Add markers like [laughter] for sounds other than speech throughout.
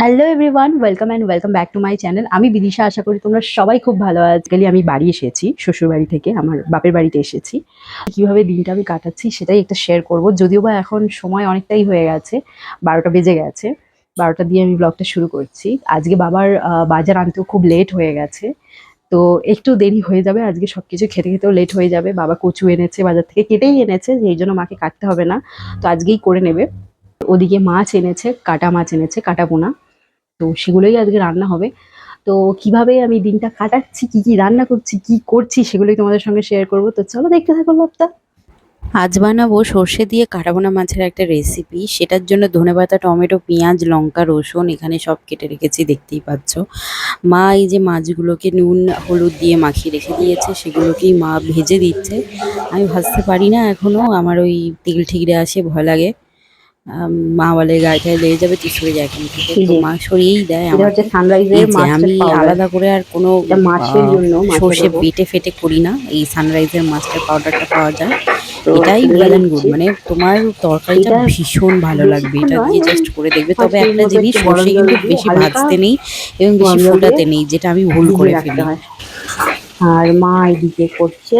Hello everyone welcome and welcome back to my channel আমি বিদিশা, আশা করি তোমরা সবাই খুব ভালো আজকালি আমি বাড়ি এসেছি, শ্বশুর বাড়ি থেকে, আমার বাপের বাড়িতে এসেছি। কীভাবে দিনটা আমি কাটাচ্ছি সেটাই একটা শেয়ার করব। যদিও বা এখন সময় অনেকটাই হয়ে গেছে, বারোটা বেজে গেছে, বারোটা দিয়ে আমি ব্লগটা শুরু করছি। আজকে বাবার বাজার আনতেও খুব লেট হয়ে গেছে। তো একটু দেরি হয়ে যাবে, আজকে সবকিছু খেতে খেতেও লেট হয়ে যাবে। বাবা কচু এনেছে, বাজার থেকে কেটেই এনেছে, সেই জন্য মাকে কাটতে হবে না। তো আজকেই করে নেবে। ওদিকে মাছ এনেছে, কাটা মাছ এনেছে, কাটা পোনা তো সেগুলোই আজকে রান্না হবে। তো কীভাবে আমি দিনটা কাটাচ্ছি, কি কি রান্না করছি, কি করছি সেগুলোই তোমাদের সঙ্গে শেয়ার করব। তো চলো দেখতে থাকো ব্লগটা। আজ বানাবো সর্ষে দিয়ে কাটাবোনা মাছের একটা রেসিপি সেটার জন্য ধনেপাতা, টমেটো, পেঁয়াজ, লঙ্কা, রসুন এখানে সব কেটে রেখেছি, দেখতেই পাচ্ছ। মা এই যে মাছগুলোকে নুন, হলুদ দিয়ে মাখিয়ে রেখে দিয়েছে, সেগুলোকেই মা ভেজে দিচ্ছে। আমি ভাজতে পারি না এখনও, আমার ওই তেল ঠিকরে আসে, ভয় লাগে। মা বলে গায়ে গায়ে লেগে যাবে তুই সরে যায় এখান থেকে। তো মা সরিয়েই দেয় আমার হচ্ছে সানরাইজের আমি আলাদা করে আর কোনো মাছের জন্য সর্ষে বেটে ফেটে করি না। এই সানরাইজের মাস্টার পাউডারটা পাওয়া যায়। এটাই এগুলো গুড মানে তোমার তরকারিটা ভীষণ ভালো লাগবে। এটা দিয়ে জাস্ট করে দেখবে। তবে একটা জিনিস সর্ষে কিন্তু বেশি ভাজতে নেই এবং বেশি ফোটাতে নেই যেটা আমি ভুল করে ফেলি। আর মা এদিকে করছে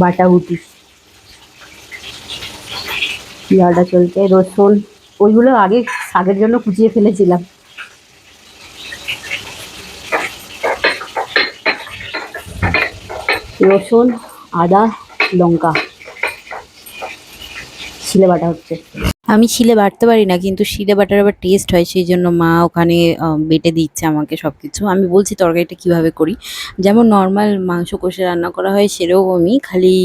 বাটা উটি পেয়ারা চলছে, রসুন, ওইগুলো আগে শাকের জন্য কুচিয়ে ফেলেছিলাম। রসুন, আদা, লঙ্কা ছিলে বাটা হচ্ছে। আমি শিলে বাটতে পারি না, কিন্তু শিলে বাটার আবার টেস্ট হয় সেই জন্য মা ওখানে বেটে দিচ্ছে আমাকে সব কিছু আমি বলছি তরকারিটা কীভাবে করি? যেমন নর্মাল মাংস কষে রান্না করা হয় সেরকমই খালি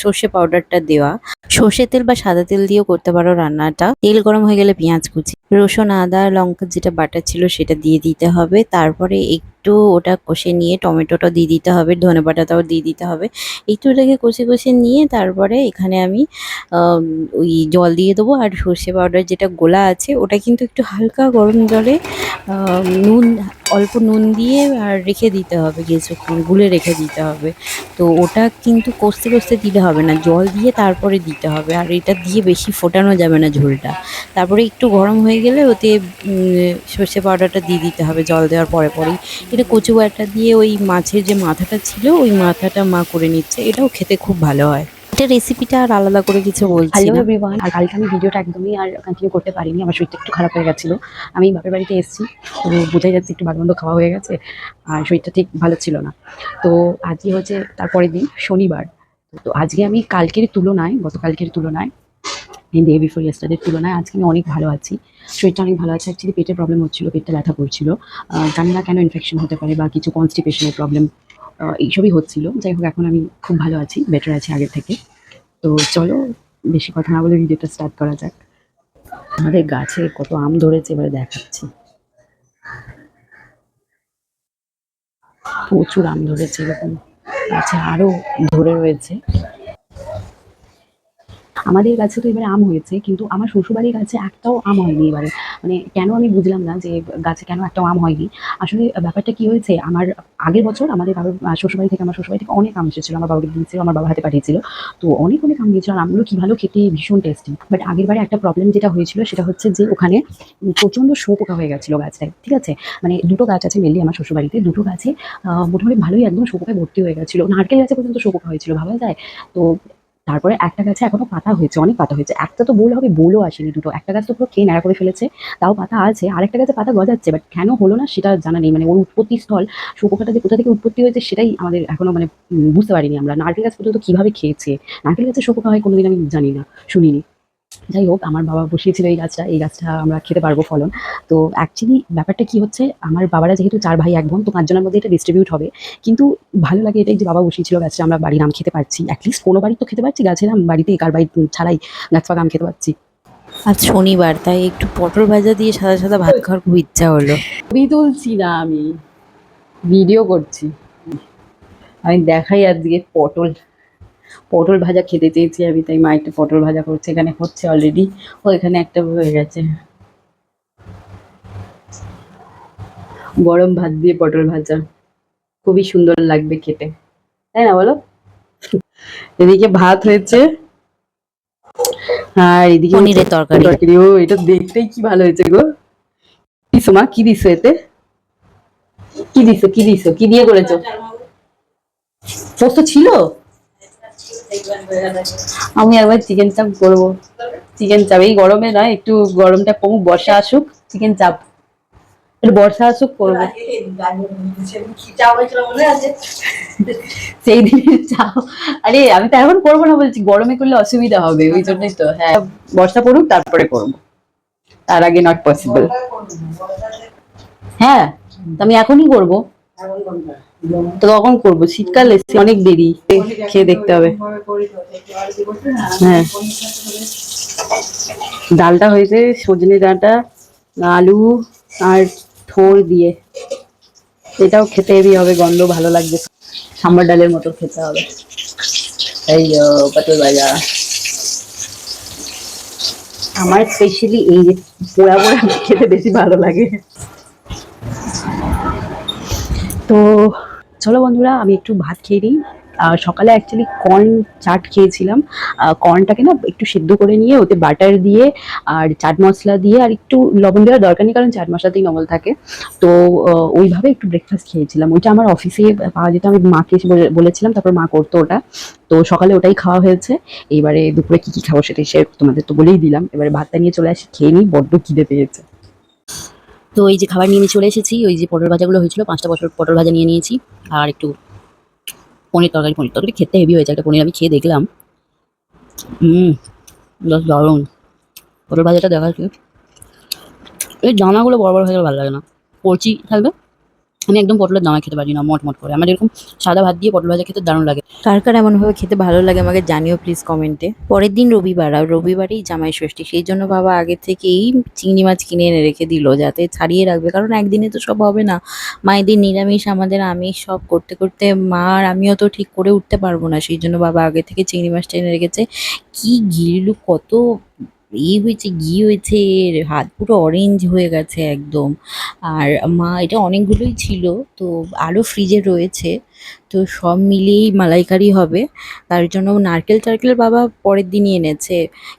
সর্ষে পাউডারটা দেওয়া। সর্ষে তেল বা সাদা তেল দিয়েও করতে পারো রান্নাটা। তেল গরম হয়ে গেলে পেঁয়াজ কুচি। রসুন, আদা, লঙ্কা যেটা বাটা ছিল সেটা দিয়ে দিতে হবে। তারপরে একটু ওটা কষে নিয়ে টমেটোটা দিয়ে দিতে হবে, ধনে বাটাটাও দিয়ে দিতে হবে। একটু ওটাকে কষে কষে নিয়ে তারপরে এখানে আমি ওই জল দিয়ে দেবো আর সর্ষে পাউডার যেটা গোলা আছে, ওটা কিন্তু একটু হালকা গরম জলে নুন, অল্প নুন দিয়ে আর রেখে দিতে হবে কিছুক্ষণ গুলে রেখে দিতে হবে। তো ওটা কিন্তু কষতে কষতে দিতে হবে না, জল দিয়ে তারপরে দিতে হবে। আর এটা দিয়ে বেশি ফোটানো যাবে না ঝোলটা। তারপরে একটু গরম হয়ে গেলে ওতে সর্ষে পাউডারটা দিয়ে দিতে হবে জল দেওয়ার পরে পরেই। এটা কচু বাটা দিয়ে ওই মাছের যে মাথাটা ছিল, ওই মাথাটা মা করে নিচ্ছে, এটাও খেতে খুব ভালো হয়। এটা রেসিপিটা আর আলাদা করে কিছু বলছি হ্যালো এভরিওয়ান আর কালকে আমি ভিডিওটা একদমই আর কন্টিনিউ করতে পারিনি আমার শরীরটা একটু খারাপ হয়ে গেছিল। আমি বাপের বাড়িতে এসেছি তো বোঝাই যাচ্ছে একটু বাগবন্ধ খাওয়া হয়ে গেছে আর শরীরটা ঠিক ভালো ছিল না। তো আজকে হচ্ছে তারপরের দিন শনিবার। তো আজকে আমি কালকের তুলনায় গতকালকের তুলনায় ডে বিফোর ইয়েস্টারদের তুলনায় আজকে আমি অনেক ভালো আছি। শরীরটা অনেক ভালো আছে অ্যাকচুয়ালি পেটের প্রবলেম হচ্ছিল পেটটা ব্যথা করছিল। জানি না কেন ইনফেকশন হতে পারে বা কিছু কনস্টিপেশনের প্রবলেম এইসবই হচ্ছিল। যাই হোক, এখন আমি খুব ভালো আছি বেটার আছি আগের থেকে। তো চলো, বেশি কথা না বলে ভিডিওটা স্টার্ট করা যাক। আমাদের গাছে কত আম ধরেছে, এবারে দেখাচ্ছি। প্রচুর আম ধরেছে, এরকম গাছে আরও ধরে রয়েছে। আমাদের গাছে তো এবারে আম হয়েছে, কিন্তু আমার শ্বশুরবাড়ির গাছে একটাও আম হয়নি এবারে। মানে কেন আমি বুঝলাম না যে গাছে কেন একটাও আম হয়নি। আসলে ব্যাপারটা কি হয়েছে, আমার আগের বছর আমাদের বাবার শ্বশুরবাড়ি থেকে আমার শ্বশুরবাড়ি থেকে অনেক আম এসেছিল, আমার বাবাকে দিয়েছিল, আমার বাবা হাতে পাঠিয়েছিল। তো অনেক অনেক আম দিয়েছিল, আর আমগুলো কি ভালো খেতে, ভীষণ টেস্টি বাট আগের বারে একটা প্রবলেম যেটা হয়েছিল, সেটা হচ্ছে যে ওখানে প্রচণ্ড শোপোকা হয়ে গেছিল গাছটায়, ঠিক আছে? মানে দুটো গাছ আছে মেনলি আমার শ্বশুরবাড়িতে, দুটো গাছে মোটামুটি ভালোই একদম শোপোকায় ভর্তি হয়ে গেছিল। নারকেল গাছে পর্যন্ত শোপোকা হয়েছিল, ভাবা যায়? তো তারপরে একটা গাছে এখনও পাতা হয়েছে, অনেক পাতা হয়েছে। একটা তো বোল হবে বোলও আসেনি দুটো, একটা গাছ তো পুরো খেয়ে নেড়া করে ফেলেছে, তাও পাতা আছে। আর একটা গাছে পাতা গজাচ্ছে বাট কেন হলো না সেটা জানা নেই। মানে ওর উৎপত্তি স্থল শুকোকাটা যে কোথা থেকে উৎপত্তি হয়েছে সেটাই আমাদের এখনও মানে বুঝতে পারিনি আমরা। নারকেল গাছ পর্যন্ত কীভাবে খেয়েছে? নারকেল গাছে শুকোকা হয় কোনোদিন আমি জানি না, শুনিনি। যাই হোক আমার বাবা বসিয়েছিল এই গাছটা এই গাছটা আমরা খেতে পারব ফলন। তো অ্যাকচুয়ালি ব্যাপারটা কি হচ্ছে আমার বাবারা যেহেতু চার ভাই এক বোন তো পাঁচজনের মধ্যে এটা ডিস্ট্রিবিউট হবে। কিন্তু ভালো লাগে এটাই যে বাবা বসিয়েছিল গাছটা আমরা বাড়ির আম খেতে পারছি। অ্যাটলিস্ট কোনো বাড়ি তো খেতে পারছি গাছের আম বাড়িতে কার বাড়ি ছাড়াই গাছ পাকা আম খেতে পারছি। আজ শনিবার তাই একটু পটল ভাজা দিয়ে সাদা সাদা ভাত খাওয়ার খুব ইচ্ছা হলো। ছবি তুলছি না আমি ভিডিও করছি। আমি দেখাই আজকে পটল। পটল ভাজা খেতে চেয়েছি আমি তাই মা একটা পটল ভাজা করছে এখানে হচ্ছে অলরেডি ও এখানে একটা হয়ে গেছে। গরম ভাত দিয়ে পটল ভাজা। খুবই সুন্দর লাগবে খেতে। তাই না বলো? এদিকে ভাত হয়েছে। আর এদিকে পনিরের তরকারি। তরকারি। ও এটা দেখতেই কি ভালো হয়েছে গো। দিছো মা? কি দিছো এতে? কি দিছো কি দিছো? কি দিয়ে করেছ? পোস্ত ছিল? আমি একবার চিকেন চাপ করব। চিকেন চাপ এই গরমে না, একটু গরমটা কমুক, বর্ষা আসুক চিকেন চাপ একটু বর্ষা আসুক, করব। সেই চাপ আরে, আমি তো এখন করব না বলছি, গরমে করলে অসুবিধা হবে, ওই জন্যই তো। হ্যাঁ বর্ষা পড়ুক, তারপরে করব। তার আগে নট পসিবল হ্যাঁ আমি এখনই করব। তো কখন করব? শীতকাল এসে অনেক দেরি। খেয়ে দেখতে হবে। হ্যাঁ। ডালটা হয়েছে সজনে ডাঁটা আলু আর থোর দিয়ে। এটাও খেতে হেবি হবে গন্ধ ভালো লাগবে। সাম্বার ডালের মতো খেতে হবে। এই যো, ভাজা। আমার স্পেশালি এই যে পোড়া পোড়া খেতে বেশি ভালো লাগে। তো চলো বন্ধুরা, আমি একটু ভাত খেয়ে নিই। সকালে অ্যাকচুয়ালি কর্ন চাট খেয়েছিলাম। কর্নটাকে না একটু সিদ্ধ করে নিয়ে ওতে বাটার দিয়ে আর চাট মশলা দিয়ে আর একটু লবণ দেওয়ার দরকার নেই, কারণ চাট মশলাতেই নমল থাকে। তো ওইভাবে একটু ব্রেকফাস্ট খেয়েছিলাম। ওইটা আমার অফিসে পাওয়া যেত, আমি মাকে বলেছিলাম, তারপর মা করতো ওটা। তো সকালে ওটাই খাওয়া হয়েছে। এবারে দুপুরে কি কি খাব সেটাই শেয়ার তোমাদের তো বলেই দিলাম। এবারে ভাতটা নিয়ে চলে আসি, খেয়ে নিই, বড্ড খিদে পেয়েছে। তো এই যে খাবার নিয়ে চলে এসেছি, ওই যে পটল ভাজাগুলো হয়েছিল, পাঁচটা বছর পটল ভাজা নিয়ে নিয়েছি, আর একটু পনির তরকারি পনির তরকারি খেতে হেভি হয়েছে, একটা পনির আমি খেয়ে দেখলাম। হুম জাস্ট দারুণ। পটল ভাজাটা দেখা কি? এই দানাগুলো বড় বড় হয়ে গেলে ভালো লাগে না। কচি থাকবে? আমি একদম পটলের দানা খেতে পারি না, মট মট করে। আমার এরকম সাদা ভাত দিয়ে পটল ভাজা খেতে দারুণ লাগে। কার কার এমনভাবে খেতে ভালো লাগে আমাকে জানিও প্লিজ কমেন্টে পরের দিন রবিবার, আর রবিবারেই জামাই ষষ্ঠী, সেই জন্য বাবা আগে থেকেই চিংড়ি মাছ কিনে এনে রেখে দিল, যাতে ছাড়িয়ে রাখবে। কারণ একদিনে তো সব হবে না। মায়েদের নিরামিষ, আমাদের আমিষ, সব করতে করতে মা আর আমিও তো ঠিক করে উঠতে পারব না। সেই জন্য বাবা আগে থেকে চিংড়ি মাছটা এনে রেখেছে। কি গিরলু, কত ই হয়েছে ঘি হয়েছে হাত পুরো অরেঞ্জ হয়ে গেছে একদম। আর মা, এটা অনেকগুলোই ছিল, তো আরও ফ্রিজে রয়েছে। তো সব মিলিয়েই মালাইকারি হবে। তার জন্য নারকেল টারকেল বাবা পরের দিনই এনেছে।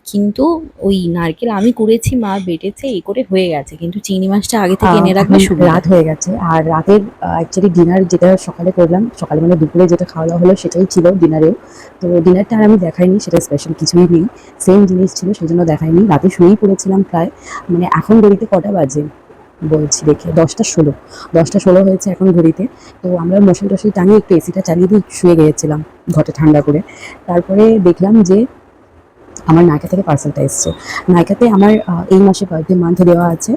কিন্তু ওই নারকেল আমি করেছি মা বেটেছে এই করে হয়ে গেছে। কিন্তু চিংড়ি মাছটা আগে থেকে এনে রাখবে রাত হয়ে গেছে। আর রাতের অ্যাকচুয়ালি ডিনার যেটা সকালে করলাম সকালে মানে দুপুরে যেটা খাওয়া দাওয়া হলো সেটাই ছিল ডিনারেও তো ডিনারটা আর আমি দেখাইনি সেটা স্পেশাল কিছুই নেই। সেম জিনিস ছিল সেজন্য দেখাইনি। রাতে শুয়েই পড়েছিলাম প্রায়। মানে এখন ঘড়িতে কটা বাজে? বলছি দেখে, দশটা ষোলো। দশটা ষোলো হয়েছে এখন ঘড়িতে। তো আমরা মশাল টশাই টাঙিয়ে একটু এসিটা চালিয়ে দিয়ে শুয়ে গিয়েছিলাম ঘটে ঠান্ডা করে। তারপরে দেখলাম যে আমার নায়িকা থেকে পার্সেলটা এসছে। নায়িকাতে আমার এই মাসে বার্থডে মান্থ দেওয়া আছে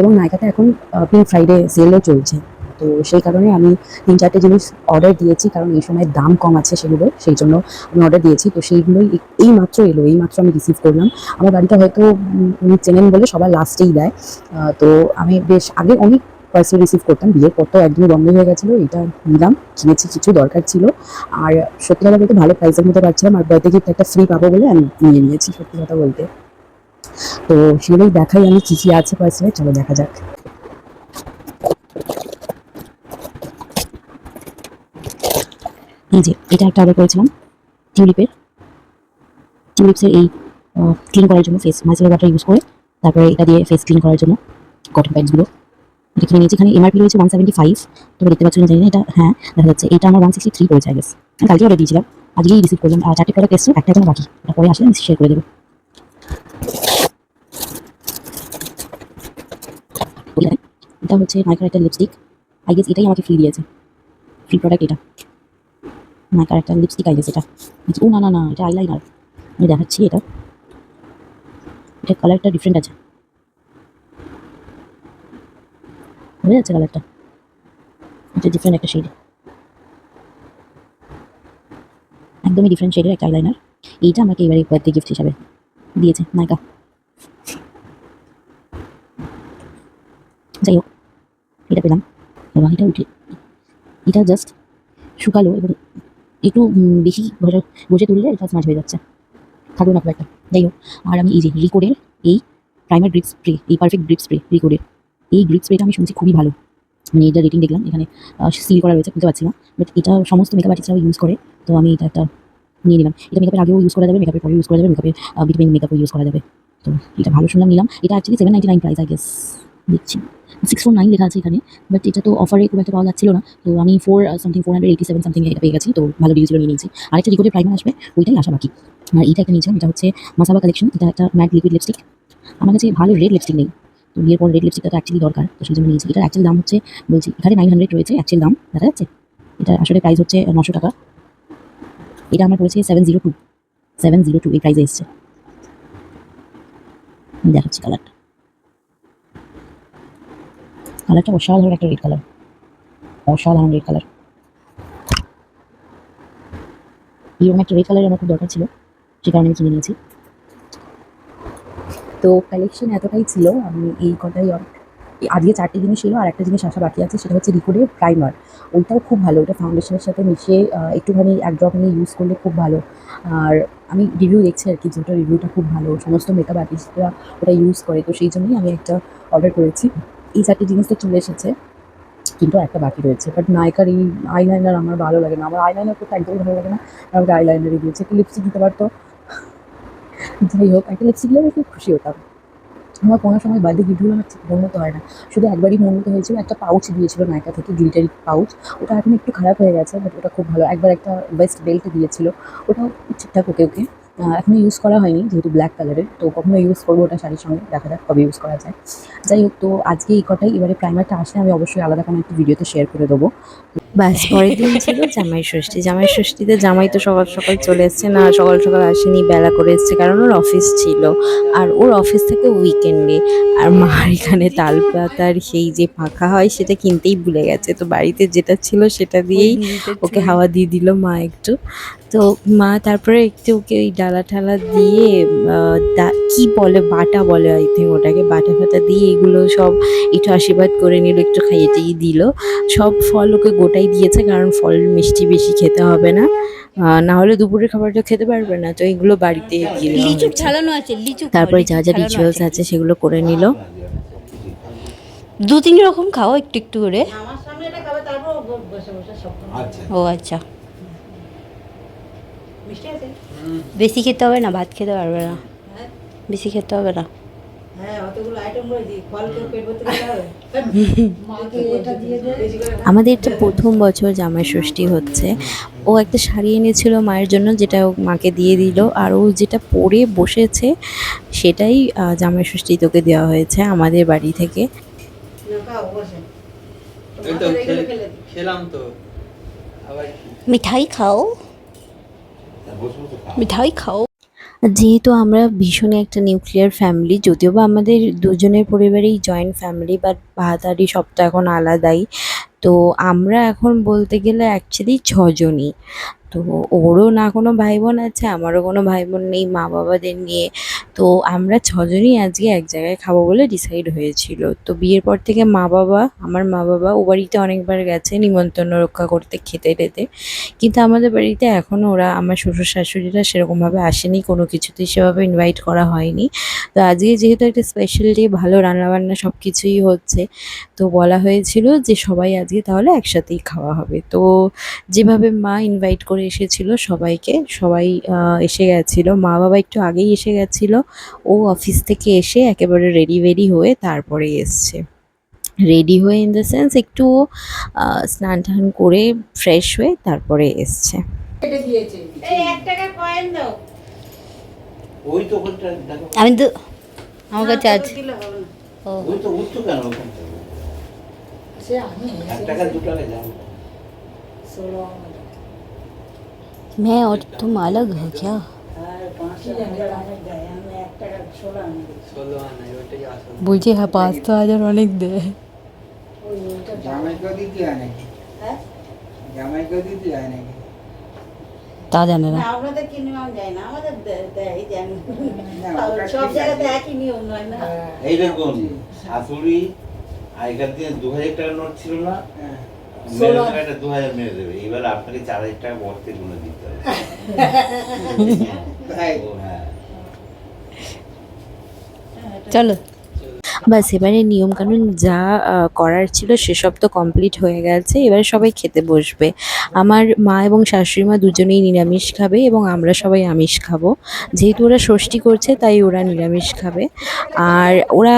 এবং নায়কাতে এখন পিঙ্ক ফ্রাইডে সেলও চলছে। তো সেই কারণে আমি তিন চারটে জিনিস অর্ডার দিয়েছি, কারণ এই সময় দাম কম আছে সেগুলো, সেই জন্য আমি অর্ডার দিয়েছি। তো সেইগুলোই এই- মাত্র এলো, এই মাত্র আমি রিসিভ করলাম। আমার বাড়িটা হয়তো উনি চেনেন বলে সবার লাস্টেই দেয়। তো আমি বেশ আগে অনেক পার্সেল রিসিভ করতাম, বিয়ের পর তো একদমই বন্ধ হয়ে গেছিল, এটা নিলাম, কিনেছি, কিছু দরকার ছিল। আর সত্যি কথা বলতে ভালো প্রাইসের মধ্যে পাচ্ছিলাম, আর বার্থডে গিফট একটা ফ্রি পাবো বলে আমি নিয়ে নিয়েছি, সত্যি কথা বলতে। তো সেগুলোই দেখাই আমি কি কি আছে পার্সেলে চলো দেখা যাক। যে, এটা একটা অর্ডার করেছিলাম, টিউলিপের। টিউলিপসের এই ক্লিন করার জন্য ফেস মাইসেলের ওয়াটার ইউজ করে, তারপরে এটা দিয়ে ফেস ক্লিন করার জন্য কটন প্যান্টসগুলো এটা কিনে নিয়েছি, এখানে এমআরপি রয়েছে ওয়ান সেভেন্টি ফাইভ তোমরা দেখতে পাচ্ছ না জানি এটা হ্যাঁ দেখা যাচ্ছে, এটা আমার ওয়ান সিক্সটি থ্রি পড়েছে আই গেস আমি কালকে অর্ডার দিয়েছিলাম, আজকেই রিসিভ করলাম, আর চারটে প্রোডাক্ট এসছে, একটা এখনও বাকি, এটা পরে আসলে আমি শেয়ার করে দেবো। এটা হচ্ছে নাইকার একটা লিপস্টিক আই গেস এটাই আমাকে ফ্রি দিয়েছে। ফ্রি প্রোডাক্ট এটা। নাইকার একটা লিপস্টিক আই গেস এটা ও না না না, এটা আইলাইনার আমি দেখাচ্ছি এটা। এটা কালারটা ডিফারেন্ট আছে। বোঝা যাচ্ছে কালারটা এটা ডিফারেন্ট একটা শেড একদমই ডিফারেন্ট শেডের একটা আইলাইনার এইটা আমাকে এবারে বার্থডে গিফট হিসাবে দিয়েছে, নায়িকা। যাই হোক, এটা পেলাম। এবং এটা উঠে এটা জাস্ট শুকালো এবং একটু বেশি ঘষে তুললে এটা স্মার্ট হয়ে যাচ্ছে। থাকল না একটা। যাই হোক, আর আমি এই যে রিকোডের এই প্রাইমার গ্রিপ স্প্রে এই পারফেক্ট গ্রিপ স্প্রে রিকোডের এই গ্রিপ স্প্রেটা আমি শুনছি খুবই ভালো। মানে এটা রেটিং দেখলাম, এখানে সিল করা রয়েছে, বুঝতে পারছি না। বাট এটা সমস্ত মেকআপ আর্টিস্টরাও ইউজ করে, তো আমি এটা একটা নিয়ে নিলাম। এটা মেকআপের আগেও ইউজ করা যাবে মেকআপের পরেও ইউজ করা যাবে মেকআপের বিটুইন মেকআপও ইউজ করা যাবে। তো এটা ভালো শুনলাম, নিলাম। এটা actually seven ninety nine price I guess দেখছি। সিক্স ফোর নাইন লেখা আছে এখানে বাট এটা তো অফারে খুব একটা পাওয়া যাচ্ছিল না। তো আমি four something four hundred eighty seven something এটা পেয়ে গেছি, তো ভালো ডিউজগুলো নিয়ে নিয়েছি। আরেকটা রিকোডের প্রাইমার আসবে, ওইটাই আসা বাকি। আর এইটা একটা নিয়েছিলাম, এটা হচ্ছে মাসাবা কালেকশন এটা একটা ম্যাট লিকুইড লিপস্টিক আমার কাছে ভালো রেড লিপস্টিক নেই। তো বিয়ের পর রেড লিপস্টিকটা তো অ্যাকচুয়ালি দরকার, তো সেই জন্য নিয়েছি। এটার অ্যাকচুয়াল দাম হচ্ছে, বলছি, এখানে নাইন হান্ড্রেড রয়েছে অ্যাকচুয়াল দাম, দেখা যাচ্ছে? এটা আসলে প্রাইস হচ্ছে নশো টাকা। এটা আমার পড়েছে seven zero two seven zero two এই প্রাইসে এসছে। দেখাচ্ছি কালারটা কালারটা অসাধারণ একটা রেড কালার অসাধারণ রেড কালার এরকম একটা রেড কালার আমার খুব দরকার ছিল, সে কারণে আমি কিনে নিয়েছি। তো কালেকশন এতটাই ছিল, আমি এই কটাই আজকে চারটে জিনিস ছিল আর একটা জিনিস আসা বাকি আছে, সেটা হচ্ছে রিকোডের প্রাইমার ওইটাও খুব ভালো ওটা ফাউন্ডেশনের সাথে মিশিয়ে একটুখানি এক ড্রপ নিয়ে ইউজ করলে খুব ভালো। আর আমি রিভিউ দেখছি আর কি, যে ওটা রিভিউটা খুব ভালো, সমস্ত মেকআপ আর্টিস্টরা ওটা ইউজ করে, তো সেই জন্যই আমি একটা অর্ডার করেছি। এই চারটি জিনিস তো চলে এসেছে, কিন্তু একটা বাকি রয়েছে। বাট নায়িকার এই আইলাইনার আমার ভালো লাগে না। আমার আইলাইনার করতে একদমই ভালো লাগে না। আমাকে আইলাইনারই দিয়েছে। একটু লিপস্টিক দিতে পারতো। যাই হোক, একটা লিপস্টিক দিলে আমি খুব খুশি হতাম। আমার কোনো সময় বার্থডে গিফটগুলো আমার ঠিক মনে হয় না। শুধু একবারই মনে হয়েছিল। একটা পাউচ দিয়েছিল নায়িকা থেকে গ্লিটারি পাউচ ওটা এখন একটু খারাপ হয়ে গেছে বাট ওটা খুব ভালো। একবার একটা ওয়েস্ট বেল্ট দিয়েছিল। ওটাও ঠিকঠাক ওকে ওকে। আহ, এখনও ইউজ করা হয়নি যেহেতু ব্ল্যাক কালারের তো কখনো ইউজ করব ওটা শাড়ির সঙ্গে দেখা যাক কবে ইউজ করা যায়। যাই হোক তো আজকে এই কটাই। এবারে প্রাইমারটা আসলে আমি অবশ্যই আলাদা কোনো একটা ভিডিওতে শেয়ার করে দেবো। ব্যাস পরের দিন ছিল জামাই ষষ্ঠী। জামাই ষষ্ঠীতে জামাই তো সকাল সকাল চলে এসছে না সকাল সকাল আসেনি বেলা করে এসছে কারণ ওর অফিস ছিল। আর ওর অফিস থেকে উইকেন্ডে। আর মার এখানে তাল পাতার সেই যে পাখা হয় সেটা কিনতেই ভুলে গেছে। তো বাড়িতে যেটা ছিল সেটা দিয়েই ওকে হাওয়া দিয়ে দিল মা একটু। তো মা তারপরে একটু ওকে ওই ডালা ঠালা দিয়ে কি বলে বাটা বলে আই থিঙ্ক ওটাকে বাটা ফাটা দিয়ে এগুলো সব একটু আশীর্বাদ করে নিল একটু খাইয়ে টাইয়ে দিল। সব ফল ওকে গোটাই দিয়েছে কারণ ফল মিষ্টি বেশি খেতে হবে না। না হলে দুপুরের খাবারটা খেতে পারবে না তো এগুলো বাড়িতে দিয়ে লিচু। ছাড়ানো আছে লিচু তারপরে যা যা রিচুয়ালস আছে সেগুলো করে নিল। দু তিন রকম খাও একটু একটু করে। আচ্ছা। ও আচ্ছা। বেশি খেতে হবে না ভাত খেতে পারবে না। বেশি খেতে হবে না। আমাদের এটা প্রথম বছর জামাই ষষ্ঠী হচ্ছে। ও একটা শাড়ি এনেছিল মায়ের জন্য যেটা ও মাকে দিয়ে দিল। আর ও যেটা পরে বসেছে সেটাই জামাই ষষ্ঠী তোকে দেওয়া হয়েছে আমাদের বাড়ি থেকে? মিঠাই খাও। মিঠাই খাও। যেহেতু আমরা ভীষণই একটা নিউক্লিয়ার ফ্যামিলি যদিও বা আমাদের দুজনের পরিবারেই জয়েন্ট ফ্যামিলি বাট ভাতারি সবটা এখন আলাদাই। তো আমরা এখন বলতে গেলে অ্যাকচুয়ালি ছজনই। তো ওরও না কোনো ভাই বোন আছে, আমারও কোনো ভাই বোন নেই মা বাবাদের নিয়ে তো আমরা ছজনই আজকে এক জায়গায় খাব বলে ডিসাইড হয়েছিল। তো বিয়ের পর থেকে মা বাবা, আমার মা বাবা ও বাড়িতে অনেকবার গেছে নিমন্ত্রণ রক্ষা করতে খেতে টেতে। কিন্তু আমাদের বাড়িতে এখনও ওরা আমার শ্বশুর শাশুড়িরা সেরকমভাবে আসেনি, কোনো কিছুতেই সেভাবে ইনভাইট করা হয়নি। তো আজকে যেহেতু একটা স্পেশাল ডে ভালো রান্নাবান্না সব কিছুই হচ্ছে, তো বলা হয়েছিল যে সবাই আজকে তাহলে একসাথেই খাওয়া হবে। তো যেভাবে মা ইনভাইট করে এসেছিল সবাইকে, সবাই এসে গেছিল। মা বাবা একটু আগেই এসে গেছিল ও অফিস থেকে এসে একেবারে রেডি ভেডি হয়ে তারপরে এসছে রেডি হয়ে ইন দ্য সেন্স একটু ও, আহ, স্নান টান করে ফ্রেশ হয়ে তারপরে এসছে ওই তো ওখানটা দেখো আমি তো আমার কাছে আছে ও ওই তো উঠতো কেন ওখান থেকে এক টাকা দু টাকা যাও मैं और तुम अलग है क्या বলছি হ্যাঁ পাঁচ তো হাজার অনেক দে। হয় হয়? তা জানে না। আমাদের কি নিয়ম যায় না আমাদের দেয় জানি। সব জায়গাতে একই নিয়ম নয় না? এই শাশুড়ি আগেকার দিনে দু হাজার টাকার নোট ছিল না? হ্যাঁ। একটা দু হাজার মেরে দেবে। এবার আপনাকে চার হাজার টাকা বর্তে গুলো দিতে হবে। [laughs] তাই ও হ্যাঁ চলো বাস, এবারে নিয়মকানুন যা করার ছিল সেসব তো কমপ্লিট হয়ে গেছে, এবারে সবাই খেতে বসবে। আমার মা এবং শাশুড়ি মা দুজনেই নিরামিষ খাবে এবং আমরা সবাই আমিষ খাব। যেহেতু ওরা ষষ্ঠী করছে, তাই ওরা নিরামিষ খাবে। আর ওরা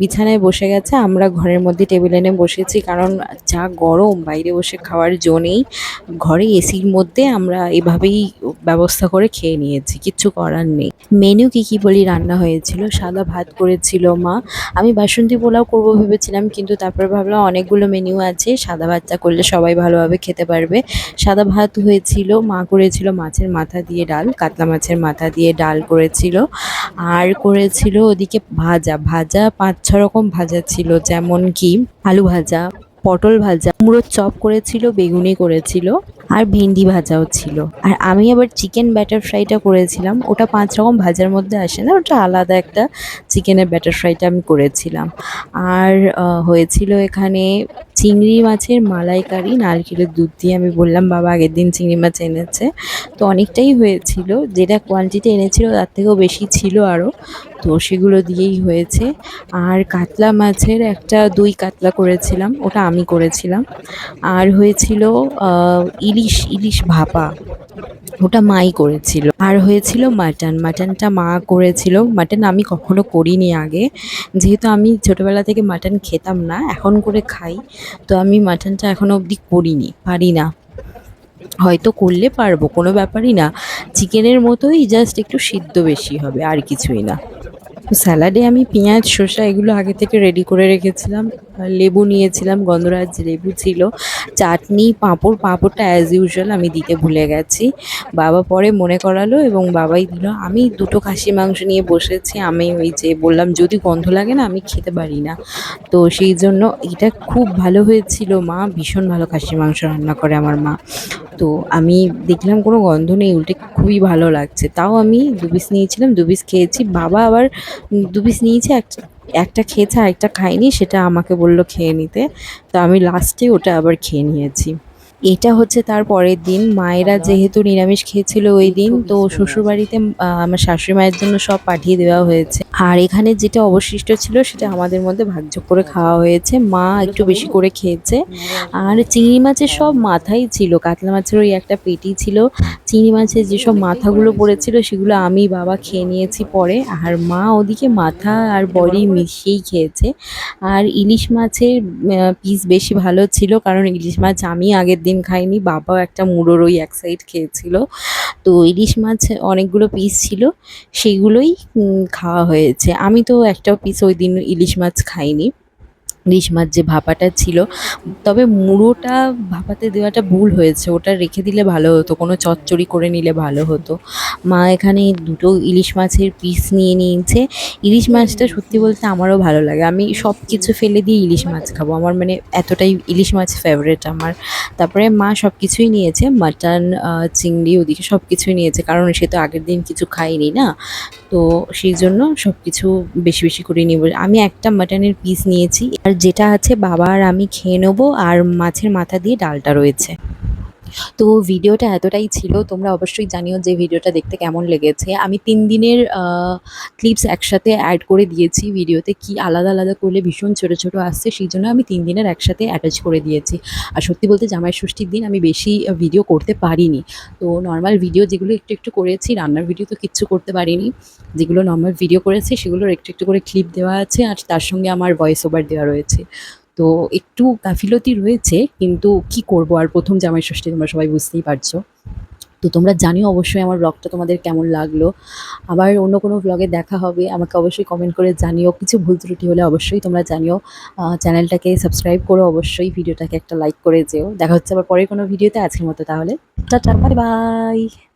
বিছানায় বসে গেছে, আমরা ঘরের মধ্যে টেবিল এনে বসেছি, কারণ যা গরম, বাইরে বসে খাওয়ার জো নেই। ঘরে এসির মধ্যে আমরা এভাবেই ব্যবস্থা করে খেয়ে নিয়েছি, কিচ্ছু করার নেই। মেনু কি কি বলি রান্না হয়েছিল? সাদা ভাত করেছিল মা আমি বাসন্তী পোলাও করব ভেবেছিলাম, কিন্তু তারপর ভাবলাম অনেকগুলো মেনু আছে, সাদা ভাতটা করলে সবাই ভালোভাবে খেতে পারবে। সাদা ভাত হয়েছিল, মা করেছিল মাছের মাথা দিয়ে ডাল, কাতলা মাছের মাথা দিয়ে ডাল করেছিল, আর করেছিল ওদিকে ভাজা। ভাজা পাঁচ ছ রকম ভাজা ছিল, যেমন কি আলু ভাজা পটল ভাজা কুমড়োর চপ করেছিল, বেগুনি করেছিল আর ভেন্ডি ভাজাও ছিল। আর আমি আবার চিকেন ব্যাটার ফ্রাইটা করেছিলাম। ওটা পাঁচ রকম ভাজার মধ্যে আসে না, ওটা আলাদা একটা চিকেনের ব্যাটার ফ্রাইটা আমি করেছিলাম। আর হয়েছিল এখানে চিংড়ি মাছের মালাইকারি, নারকেলের দুধ দিয়ে আমি বললাম, বাবা, আগের দিন চিংড়ি মাছ এনেছে। তো অনেকটাই হয়েছিল। যেটা কোয়ান্টিটি এনেছিল, তার থেকেও বেশি ছিল আরও তো সেগুলো দিয়েই হয়েছে। আর কাতলা মাছের একটা দুই কাতলা করেছিলাম, ওটা আমি করেছিলাম। আর হয়েছিল ইলিশ ইলিশ ভাপা। ওটা মাই করেছিল। আর হয়েছিল মাটন। মাটনটা মা করেছিল। মাটন আমি কখনো করিনি আগে। যেহেতু আমি ছোটোবেলা থেকে মাটন খেতাম না, এখন করে খাই। তো আমি মাটনটা এখনও অবধি করিনি, পারি না। হয়তো করলে পারব, কোনো ব্যাপারই না। চিকেনের মতোই জাস্ট একটু সিদ্ধ বেশি হবে, আর কিছুই না। স্যালাডে আমি পেঁয়াজ শসা এগুলো আগে থেকে রেডি করে রেখেছিলাম। লেবু নিয়েছিলাম, গন্ধরাজ লেবু ছিল। চাটনি, পাঁপড়, পাঁপড়টা অ্যাজ ইউজুয়াল আমি দিতে ভুলে গেছি। বাবা পরে মনে করালো এবং বাবাই দিল। আমি দুটো খাসি মাংস নিয়ে বসেছি। আমি ওই যে বললাম, যদি গন্ধ লাগে না, আমি খেতে পারি না। তো সেই জন্য এটা খুব ভালো হয়েছিল মা। ভীষণ ভালো খাসি মাংস রান্না করে আমার মা। তো আমি দেখলাম কোনো গন্ধ নেই উল্টে খুবই ভালো লাগছে। তাও আমি দু পিস নিয়েছিলাম দু পিস খেয়েছি। বাবা আবার দু পিস নিয়েছে একটা একটা খেয়েছে আর একটা খায়নি সেটা আমাকে বলল খেয়ে নিতে। তো আমি লাস্টে ওটা আবার খেয়ে নিয়েছি। এটা হচ্ছে তার পরের দিন। মায়েরা যেহেতু নিরামিষ খেয়েছিল ওই দিন তো শ্বশুরবাড়িতে আমার শাশুড়ি মায়ের জন্য সব পাঠিয়ে দেওয়া হয়েছে। আর এখানে যেটা অবশিষ্ট ছিল সেটা আমাদের মধ্যে ভাগযোগ করে খাওয়া হয়েছে। মা একটু বেশি করে খেয়েছে। আর চিংড়ি মাছের সব মাথাই ছিল। কাতলা মাছের ওই একটা পেটি ছিল। চিংড়ি মাছের যেসব মাথাগুলো পড়েছিল সেগুলো আমি বাবা খেয়ে নিয়েছি পরে। আর মা ওদিকে মাথা আর বডি মিশিয়েই খেয়েছে। আর ইলিশ মাছের পিস বেশি ভালো ছিল কারণ ইলিশ মাছ আমি আগের দিন খাইনি। বাবাও একটা মুড়োর ওই এক সাইড খেয়েছিল। তো ইলিশ মাছ অনেকগুলো পিস ছিল। সেগুলোই খাওয়া হয়েছে আমি তো একটাও পিস ওই দিন ইলিশ মাছ খাইনি। ইলিশ মাছ যে ভাপাটা ছিল, তবে মুড়োটা ভাপাতে দেওয়াটা ভুল হয়েছে। ওটা রেখে দিলে ভালো হতো, কোনো চচ্চড়ি করে নিলে ভালো হতো। মা এখানে দুটো ইলিশ মাছের পিস নিয়ে নিয়েছে। ইলিশ মাছটা সত্যি বলতে আমারও ভালো লাগে। আমি সব কিছু ফেলে দিয়ে ইলিশ মাছ খাব। আমার মানে এতটাই ইলিশ মাছ ফেভারেট আমার। তারপরে মা সব কিছুই নিয়েছে। মাটন চিংড়ি ওদিকে সব কিছুই নিয়েছে। কারণ সে তো আগের দিন কিছু খাইনি না? তো সেই জন্য সব কিছু বেশি বেশি করে নিব। আমি একটা মাটনের পিস নিয়েছি। আর যেটা আছে বাবা আর আমি খেয়ে নেব, আর মাছের মাথা দিয়ে ডালটা রয়েছে। তো ভিডিওটা এতটাই ছিল, তোমরা অবশ্যই জানিও যে ভিডিওটা দেখতে কেমন লেগেছে। আমি তিন দিনের ক্লিপস একসাথে অ্যাড করে দিয়েছি ভিডিওতে, কি আলাদা আলাদা করলে ভীষণ ছোটো ছোটো আসছে, সেই জন্য আমি তিন দিনের একসাথে অ্যাটাচ করে দিয়েছি। আর সত্যি বলতে জামাই ষষ্ঠীর দিন আমি বেশি ভিডিও করতে পারিনি। তো নর্মাল ভিডিও যেগুলো একটু একটু করেছি, রান্নার ভিডিও তো কিচ্ছু করতে পারিনি। যেগুলো নর্মাল ভিডিও করেছি, সেগুলোর একটু একটু করে ক্লিপ দেওয়া আছে, আর তার সঙ্গে আমার ভয়েস ওভার দেওয়া রয়েছে। তো একটু গাফিলতি রয়েছে, কিন্তু কি করব? আর প্রথম জামাই ষষ্ঠী তোমরা সবাই বুঝতেই পারছ। তো তোমরা জানিও অবশ্যই আমার ব্লগটা তোমাদের কেমন লাগল। আবার অন্য কোনো ব্লগে দেখা হবে, আমাকে অবশ্যই কমেন্ট করে জানিও। কিছু ভুল ত্রুটি হলে অবশ্যই তোমরা জানিও। চ্যানেলটাকে সাবস্ক্রাইব করো অবশ্যই ভিডিওটাকে একটা লাইক করে যেও। দেখা হচ্ছে আবার পরের কোনো ভিডিওতে আজকের মতো তাহলে। Tata bye bye